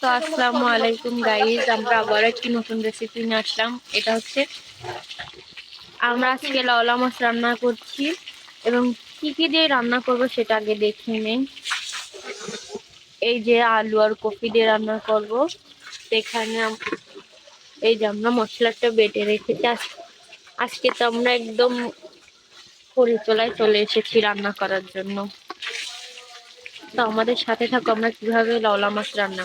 তো আসসালামু আলাইকুম গাইজ আমরা আবার একটি নতুন রেসিপি নিয়ে আসলাম। এটা হচ্ছে, আমরা আজকে লাউলা মাছ রান্না করছি। এবং কি কি দিয়ে রান্না করব সেটা আগে দেখে নেই। এই যে আলু আর কপি দিয়ে রান্না করব। আম- এই যে আমরা মশলাটা বেটে রেখেছি। আজ- আজকে তো আমরা একদম পরিচলায় চলে এসেছি রান্না করার জন্য। তো আমাদের সাথে থাকো আমরা কীভাবে লওলা মাছ রান্না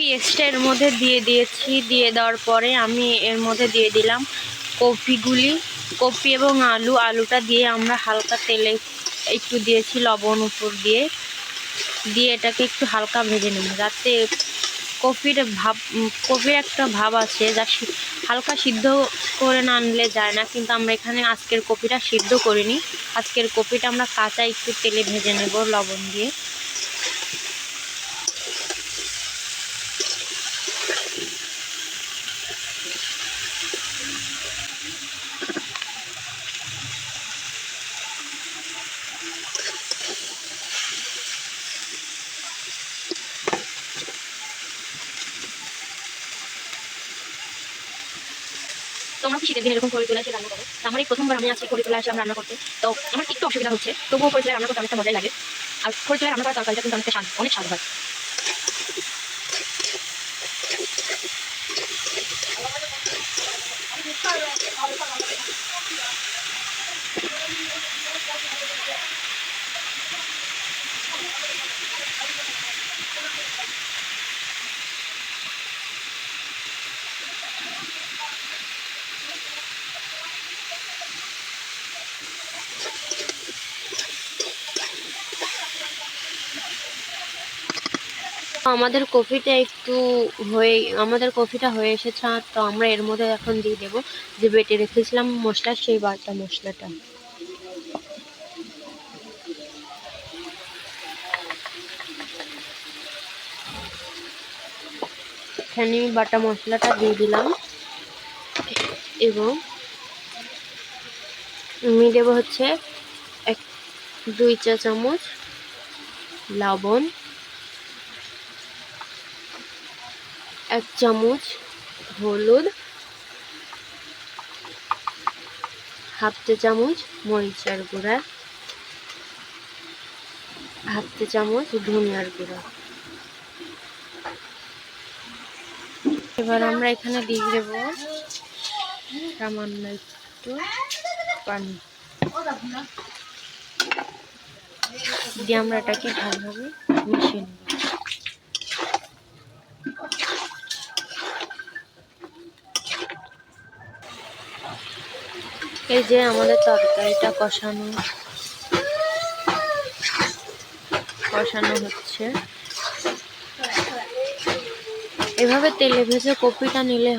পেস্টটা এর মধ্যে দিয়ে দিয়েছি। দিয়ে দেওয়ার পরে আমি এর মধ্যে দিয়ে দিলাম কপিগুলি। কপি এবং আলু, আলুটা দিয়ে আমরা হালকা তেলে একটু দিয়েছি লবণ উপর দিয়ে। দিয়ে এটাকে একটু হালকা ভেজে নেব যাতে কপির ভাব, কপির একটা ভাব আছে যা হালকা সিদ্ধ করে না আনলে যায় না। কিন্তু আমরা এখানে আজকের কপিটা সিদ্ধ করিনি। আজকের কপিটা আমরা কাঁচা একটু তেলে ভেজে নেব লবণ দিয়ে। তোমরা কি শীতের দিনে এরকম করে তোলা এসে রান্না করো। আমার এই প্রথমবার আমি আজকে করে তোলা আসলাম রান্না করতে। তো আমার একটু অসুবিধা হচ্ছে, তবুও করে তোলা, রান্না করতে অনেকটা মজাই লাগে। আর করে তোলা, রান্না করার তরকারিটা কিন্তু অনেকটা অনেক স্বাদ হয়। আমাদের কফিটা একটু হয়ে, আমাদের কফিটা হয়ে এসেছে, তো আমরা এর মধ্যে এখন দিয়ে দেবো যে বেটে রেখেছিলাম মশলা সেই বাটা মশলাটা। এখানে বাটা মশলাটা দিয়ে দিলাম। এবং আমি দেবো হচ্ছে এক, দুই চা চামচ লবণ। এক চামচ হলুদ, হাফ চা চামচ মরিচার গুঁড়া, হাফ চা চামচ ধনিয়ার গুঁড়া। এবার আমরা এখানে দিয়ে দেব সামান্য একটু পানি। দিয়ে আমরা এটাকে ভালোভাবে মিশিয়ে নেব। এই যে আমাদের তরকারিটা কষানো। কষানো হচ্ছে। এভাবে তেলে ভেজে কপিটা নিলে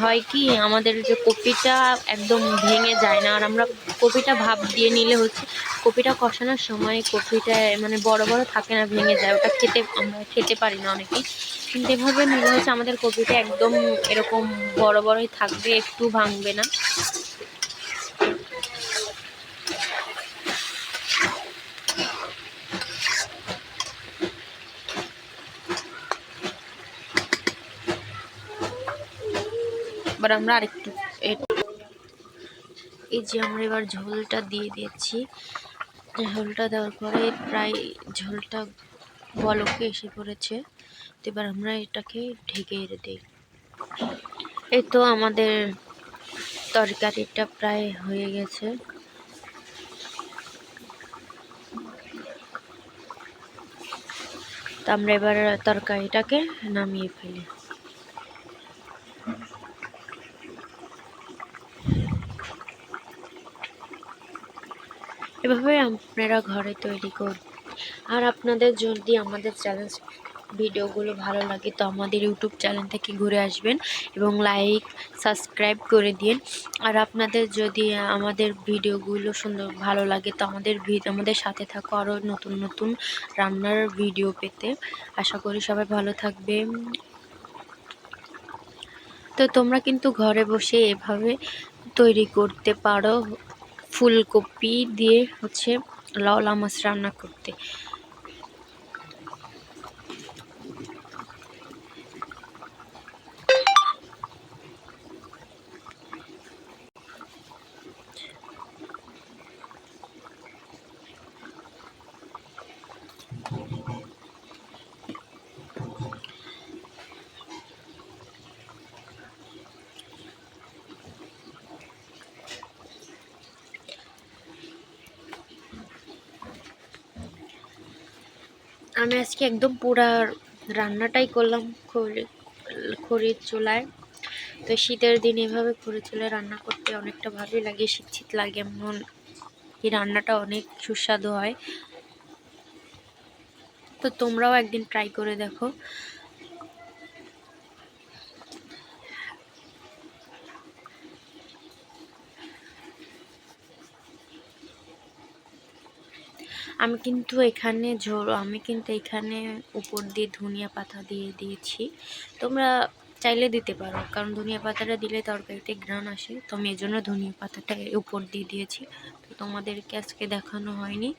হয় কি, আমাদের যে কপিটা একদম ভেঙে যায় না, আর আমরা কপিটা ভাপ দিয়ে নিলে হচ্ছে কপিটা কষানোর সময় কপিটা মানে বড় বড় থাকে না, ভেঙে যায়। ওটা খেতে আমরা খেতে পারি না অনেকেই। কিন্তু এভাবে নিলে হচ্ছে আমাদের কপিটা একদম এরকম বড় বড়ই থাকবে, একটু ভাঙবে না। এবার আমরা আরেকটু এই যে আমরা এবার ঝোলটা দিয়ে দিয়েছি। ঝোলটা দেওয়ার পরে প্রায় ঝোলটা বলকে এসে পড়েছে। তো এবার আমরা এটাকে ঢেকে দিই। এই তো আমাদের তরকারিটা প্রায় হয়ে গেছে। তো আমরা এবার তরকারিটাকে নামিয়ে ফেলি। এভাবে আপনারা ঘরে তৈরি করুন আর আপনাদের যদি আমাদের চ্যালেঞ্জ ভিডিওগুলো ভালো লাগে তো আমাদের ইউটিউব চ্যানেল থেকে ঘুরে আসবেন এবং লাইক সাবস্ক্রাইব করে দিন। আর আপনাদের যদি আমাদের ভিডিওগুলো সুন্দর, ভালো লাগে তো আমাদের আমাদের সাথে থাকো আরও নতুন নতুন রান্নার ভিডিও পেতে। আশা করি সবাই ভালো থাকবে। তো তোমরা কিন্তু ঘরে বসে এভাবে তৈরি করতে পারো। ফুলকপি দিয়ে হচ্ছে লাউলা মাছ রান্না করতে। আমি আজকে একদম পুরা রান্নাটাই করলাম খড়ি, খড়ির চুলায়। তো শীতের দিন এভাবে খড়ির চুলায় রান্না করতে অনেকটা ভালোই লাগে, শীত শীত লাগে এমন এই রান্নাটা অনেক সুস্বাদু হয়। তো তোমরাও একদিন ট্রাই করে দেখো। আমি কিন্তু এখানে ঝোড়ো আমি কিন্তু এখানে উপর দিয়ে ধনিয়া পাতা দিয়ে দিয়েছি। তোমরা চাইলে দিতে পারো, কারণ ধনিয়া পাতাটা দিলে তরকারিতে ঘ্রাণ আসে। তো আমি এই জন্য ধনিয়া পাতাটা উপর দিয়ে দিয়েছি। তো তোমাদেরকে আজকে দেখানো হয়নি।